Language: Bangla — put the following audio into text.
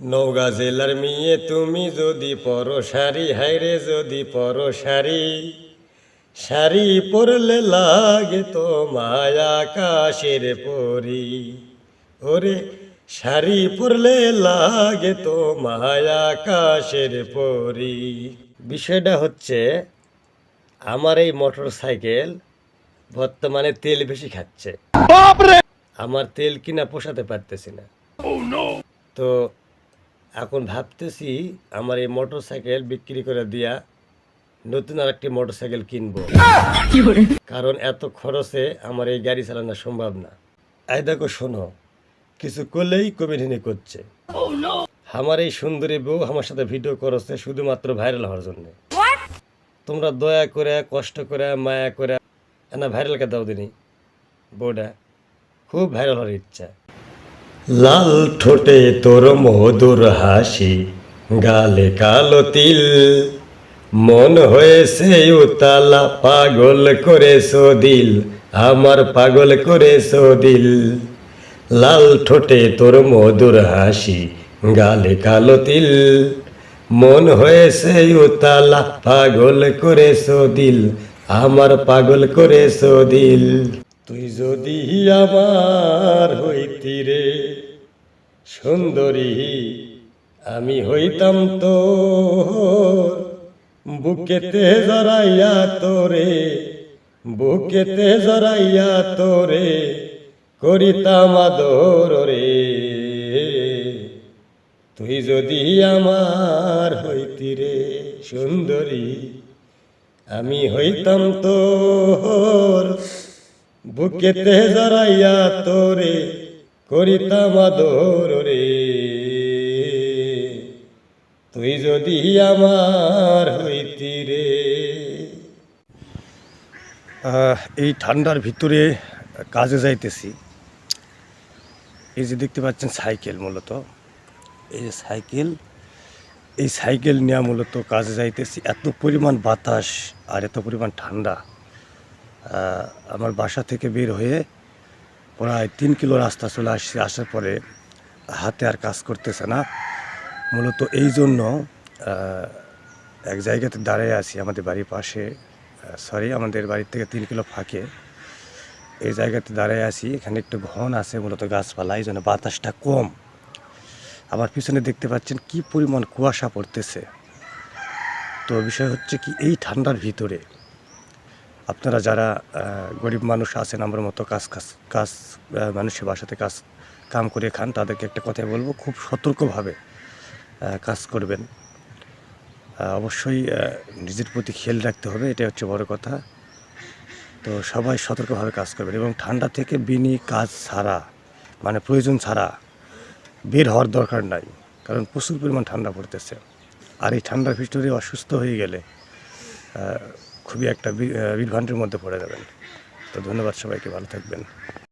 নৌগা জেলার মেয়ে তুমি যদি পরো শাড়ি হাইরে যদি পরো শাড়ি শাড়ি পরলে লাগে তো মায়া আকাশের পরি। ওরে শাড়ি পরলে লাগে তো মায়া কাশের পরি। বিষয়টা হচ্ছে আমার এই মোটর সাইকেল বর্তমানে তেল বেশি খাচ্ছে। আমার তেল কিনা পোষাতে পারতেছি না। তো এখন ভাবতেছি আমার এই মোটর সাইকেল বিক্রি করে দিয়া নতুন আর একটি মোটর সাইকেল কিনবো কারণ এত খরচে আমার এই গাড়ি চালানো সম্ভব না। এই দেখো শোনো কিছু করলেই কমেডিনি করছে। আমার এই সুন্দরী বউ আমার সাথে ভিডিও করছে শুধুমাত্র ভাইরাল হওয়ার জন্য। তোমরা দয়া করে কষ্ট করে মায়া করে না ভাইরাল কে দাও দিনি। বউটা খুব ভাইরাল হওয়ার ইচ্ছা। লাল ঠোঁটে তোর মধুর হাসি, গালে কালো তিল। মন হয়েছে উতালা, পাগল করে দিল, আমার পাগল করে দিল। লাল ঠোঁটে তোর মধুর হাসি, গালে কালো তিল। মন হয়েছে উতালা, পাগল করে দিল, আমার পাগল করে দিল। তুই যদি আমার হইতি রে, সুন্দরী, আমি হইতাম তো বুকেতে জড়াইয়া তোরে, বুকেতে জড়াইয়া তোরে করিতাম আদর রে। তুই যদি আমার হইতি রে, সুন্দরী, আমি হইতাম তোর। বুকেতে জড়াইয়া তোরে করিতাম আদর রে। তুই যদি আমার হইতি রে। এই ঠান্ডার ভিতরে কাজে যাইতেছি। এই যে দেখতে পাচ্ছেন সাইকেল মূলত। এই যে সাইকেল, এই সাইকেল নেওয়া মূলত কাজে যাইতেছি। এত পরিমাণ বাতাস আর এত পরিমাণ ঠান্ডা। আমার বাসা থেকে বের হয়ে প্রায় তিন কিলো রাস্তা চলে আসছে আসার পরে হাতে আর কাজ করতেছে না। মূলত এই জন্য এক জায়গাতে দাঁড়িয়ে আছি আমাদের বাড়ির পাশে। সরি আমাদের বাড়ির থেকে তিন কিলো ফাঁকে। এই জায়গাতে দাঁড়িয়ে আছি, এখানে একটু ঘন আছে মূলত গাছপালা, এই জন্য বাতাসটা কম। আমার পিছনে দেখতে পাচ্ছেন কি পরিমাণ কুয়াশা পড়তেছে। তো বিষয় হচ্ছে কি, এই ঠান্ডার ভিতরে আপনারা যারা গরিব মানুষ আছেন, আমার মতো কাজ কাজ কাজ মানুষের বাসাতে কাজ, কাম করে খান, তাদেরকে একটা কথাই বলব, খুব সতর্কভাবে কাজ করবেন। অবশ্যই নিজের প্রতি খেয়াল রাখতে হবে এটা হচ্ছে বড় কথা। তো সবাই সতর্কভাবে কাজ করবেন এবং ঠান্ডা থেকে বিনি কাজ ছাড়া মানে প্রয়োজন ছাড়া বের হওয়ার দরকার নাই, কারণ প্রচুর পরিমাণ ঠান্ডা পড়তেছে। আর এই ঠান্ডার ভিতরে অসুস্থ হয়ে গেলে খুবই একটা বিভ্রান্তির মধ্যে পড়ে যাবেন। তো ধন্যবাদ সবাইকে ভালো থাকবেন।